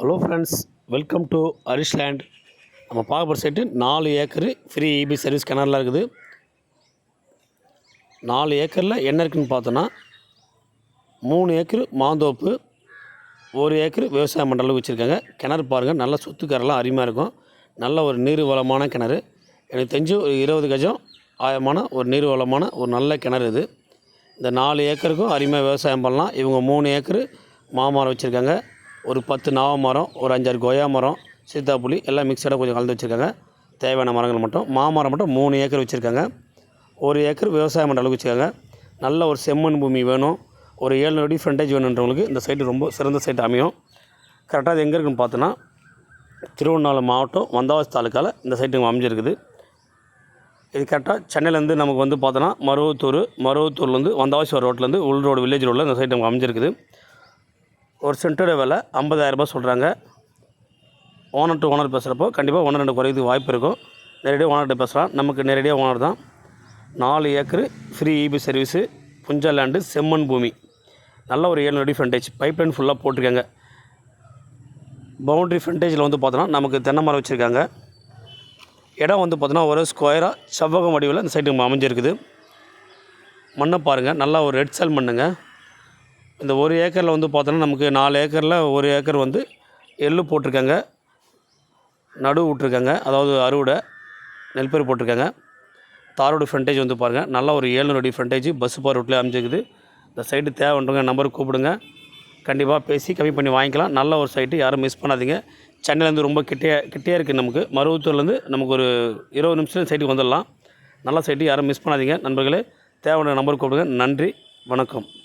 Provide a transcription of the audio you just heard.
Hello friends welcome to Harish land நம்ம பார்க்க போகிற சைட்டு நாலு ஏக்கரு ஃப்ரீ இபி சர்வீஸ் கிணறுலாம் இருக்குது. நாலு ஏக்கரில் என்ன இருக்குன்னு பார்த்தோன்னா மூணு ஏக்கர் மாந்தோப்பு ஒரு ஏக்கர் விவசாயம் பண்ணுற அளவுக்கு வச்சுருக்காங்க. கிணறு பாருங்கள் நல்ல சொத்துக்கரெல்லாம் அருமையாக இருக்கும். நல்ல ஒரு நீர் வளமான கிணறு. எனக்கு தெரிஞ்சு ஒரு இருபது கஜம் ஆழமான ஒரு நீர் வளமான ஒரு நல்ல கிணறு இது. இந்த நாலு ஏக்கருக்கும் அருமையாக விவசாயம் பண்ணலாம். இவங்க மூணு ஏக்கரு மாமரம் வச்சுருக்காங்க. ஒரு பத்து நாவ மரம் ஒரு அஞ்சாறு கொய்யா மரம் சீத்தாப்புளி எல்லாம் மிக்சடாக கொஞ்சம் கலந்து வச்சுருக்காங்க. தேவையான மரங்கள் மட்டும். மாமரம் மட்டும் மூணு ஏக்கர் வச்சுருக்காங்க. ஒரு ஏக்கர் விவசாயம் பண்ணுற அளவுக்கு வச்சுருக்காங்க. நல்ல ஒரு செம்மண் பூமி வேணும். ஒரு ஏழு அடி ஃப்ரண்டேஜ் வேணுன்றவங்களுக்கு இந்த சைட்டு ரொம்ப சிறந்த சைட் அமையும். கரெக்டாக அது எங்கே இருக்குன்னு பார்த்தோன்னா திருவண்ணாமலை மாவட்டம் வந்தாவாசி தாலுக்காவில் இந்த சைட்டு அமைஞ்சிருக்குது. இது கரெக்டாக சென்னையிலேருந்து நமக்கு வந்து பார்த்தோன்னா மருவத்தூர் மருவத்தூர்லேருந்து வந்தாவாசி ரோட்லேருந்து உள் ரோடு வில்லேஜ் ரோட்டில் இந்த சைட் நமக்கு அமைஞ்சிருக்குது. ஒரு சென்டோட விலை ஐம்பதாயிரரூபா சொல்கிறாங்க. ஓனர் டு ஓனர் பேசுகிறப்போ கண்டிப்பாக ஒன்று ரெண்டு குறையுது வாய்ப்பு இருக்கும். நேரடியாக ஓனர்கிட்ட பேசலாம். நமக்கு நேரடியாக ஓனர் தான். நாலு ஏக்கரு ஃப்ரீ இபி சர்வீஸு புஞ்சா லேண்டு செம்மண் பூமி. நல்ல ஒரு ஏழு அடி ஃப்ரண்டேஜ் பைப் லைன் ஃபுல்லாக போட்டிருக்காங்க. பவுண்ட்ரி ஃப்ரண்டேஜில் வந்து பார்த்தோன்னா நமக்கு தென்னை மரம் வச்சுருக்காங்க. இடம் வந்து பார்த்தோன்னா ஒரு ஸ்கொயராக செவ்வகம் வடிவில் இந்த சைட்டுக்கு அமைஞ்சிருக்குது. மண்ணை பாருங்கள் நல்லா ஒரு ரெட் செல் மண்ணுங்க. இந்த ஒரு ஏக்கரில் வந்து பார்த்தோன்னா நமக்கு நாலு ஏக்கரில் ஒரு ஏக்கர் வந்து எள்ளு போட்டிருக்காங்க. நடு விட்ருக்காங்க அதாவது அறுவடை நெல்பயிர் போட்டிருக்காங்க. தாரோடு ஃப்ரண்டேஜ் வந்து பாருங்கள் நல்ல ஒரு ஏழுநூறு அடி ஃப்ரண்டேஜ் பஸ் பார் ரூட்லேயே அமைஞ்சிருக்குது. இந்த சைட்டு தேவைன்றவங்க நம்பருக்கு கூப்பிடுங்க. கண்டிப்பாக பேசி கம்மி பண்ணி வாங்கிக்கலாம். நல்ல ஒரு சைட்டு யாரும் மிஸ் பண்ணாதீங்க. சென்னையிலேருந்து ரொம்ப கிட்டே கிட்டே இருக்குது நமக்கு. மருவத்தூர்லேருந்து நமக்கு ஒரு இருபது நிமிஷம் சைட்டுக்கு வந்துடலாம். நல்ல சைட்டு யாரும் மிஸ் பண்ணாதீங்க. நண்பர்களே தேவையான நம்பருக்கு கூப்பிடுங்க. நன்றி வணக்கம்.